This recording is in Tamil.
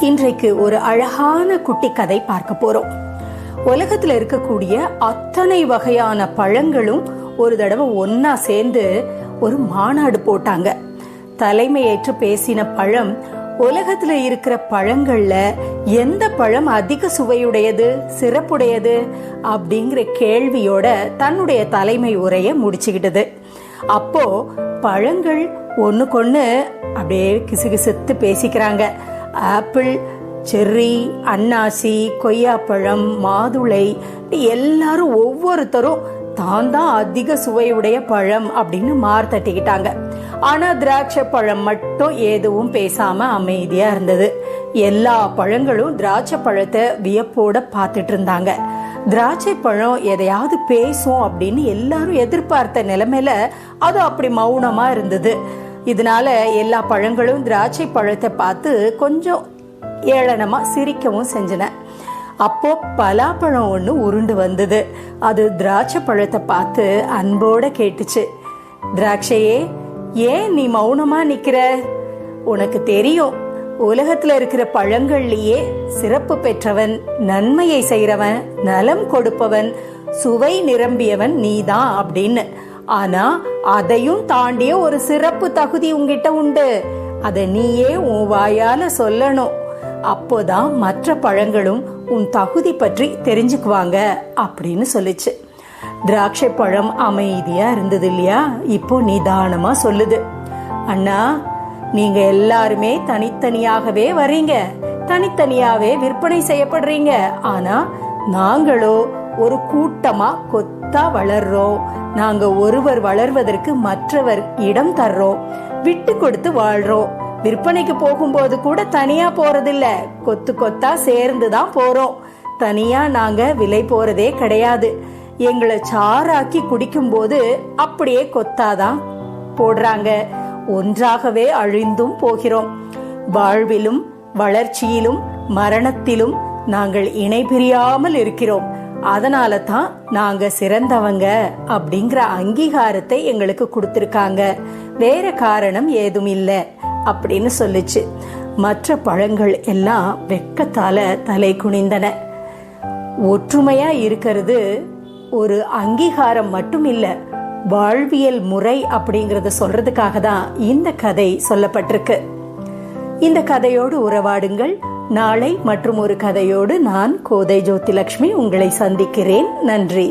இன்றைக்கு ஒரு அழகான குட்டி கதை பார்க்க போறோம். உலகத்துல இருக்கக்கூடிய அத்தனை வகையான பழங்களும் ஒரு தடவை ஒன்னா சேர்ந்து ஒரு மாநாடு போட்டாங்க. தலைமையேற்று பேசின பழம் உலகத்துல இருக்கிற பழங்கள்ல எந்த பழம் அதிக சுவையுடையது சிறப்புடையது அப்படிங்கிற கேள்வியோட தன்னுடைய தலைமை உரைய முடிச்சுக்கிட்டது. அப்போ பழங்கள் ஒண்ணுக்கொண்ணு அப்படியே கிசுகிசுத்து பேசிக்கிறாங்க. ஆப்பிள் செர்ரி அன்னாசி கொய்யாப்பழம் மாதுளை எல்லாரும் ஒவ்வொருத்தரும் தான் தான் அதிக சுவையுடைய பழம் அப்படின்னு மார் தட்டிக்கிட்டாங்க. ஆனா திராட்சை பழம் மட்டும் எதுவும் பேசாம அமைதியா இருந்தது. எல்லா பழங்களும் திராட்சை பழத்தை வியப்போட பார்த்துட்டு இருந்தாங்க. திராட்சை பழம் எதையாவது பேசும் அப்படின்னு எல்லாரும் எதிர்பார்த்த நிலைமையில அது அப்படி மௌனமா இருந்தது. இதனால எல்லா பழங்களும் திராட்சை பழத்தை பார்த்து கொஞ்சம் ஏளனமா சிரிக்கவும் செஞ்சன. அப்போ பலாப்பழம் ஒன்று உருண்டு வந்தது. அது திராட்சை பழத்தை பார்த்து அன்போட கேட்டுச்சு. திராட்சையே ஏன் நீ மௌனமா நிக்கிற? உனக்கு தெரியும் உலகத்துல இருக்கிற பழங்கள்லயே சிறப்பு பெற்றவன் நன்மையை செய்யறவன் நலம் கொடுப்பவன் சுவை நிரம்பியவன் நீதான் அப்படின்னு. ஆனா அதையும் தாண்டிய ஒரு சிறப்பு தகுதி உங்ககிட்ட உண்டு. அதை நீயே உன் வாயால சொல்லணும். அப்போதான் மற்ற பழங்களும் உன் தகுதி பற்றி தெரிஞ்சுக்குவாங்க அப்படின்னு சொல்லிச்சு. திராட்சை பழம் அமைதியா இருந்தது இல்லையா? இப்போ நிதானமா சொல்லுது. அண்ணா நீங்க எல்லாருமே தனித்தனியாகவே வர்றீங்க. தனித்தனியாவே விற்பனை செய்யப்படுறீங்க. ஆனா நாங்களோ ஒரு கூட்டமா கொத்தா வளர்றோம் நாங்க ஒருவர் வளர்வதற்கு மற்றவர் இடம் தர்றோம் விட்டு கொடுத்து வாழ்றோம் விற்பனைக்கு போகும்போது கூட தனியா போறதில்ல. கொத்து கொத்தா சேர்ந்து தான் போறோம். தனியா நாங்க விலை போறதே கிடையாது. எங்களை சாராக்கி குடிக்கும் போது அப்படியே கொத்தாதான் போடுறாங்க. ஒன்றாகவே அழிந்தும் போகிறோம். வாழ்விலும் வளர்ச்சியிலும் மரணத்திலும் நாங்கள் இணை பிரியாமல் இருக்கிறோம். அதனால தான் நாங்க சிறந்தவங்க அப்படிங்கிற அங்கீகாரத்தை எங்களுக்கு கொடுத்துருக்காங்க. வேற காரணம் ஏதும் இல்லை அப்படின்னு சொல்லுச்சு. மற்ற பழங்கள் எல்லாம் வெக்கத்தால தலை குனிந்தன. ஒற்றுமையா இருக்கிறது ஒரு அங்கீகாரம் மட்டும் இல்லை வாழ்வியல் முறை அப்படிங்கறத சொல்றதுக்காக தான் இந்த கதை சொல்லப்பட்டிருக்கு. இந்த கதையோடு உறவாடுங்கள். நாளை மற்றும் ஒரு கதையோடு நான் கோதை ஜோதிலட்சுமி உங்களை சந்திக்கிறேன். நன்றி.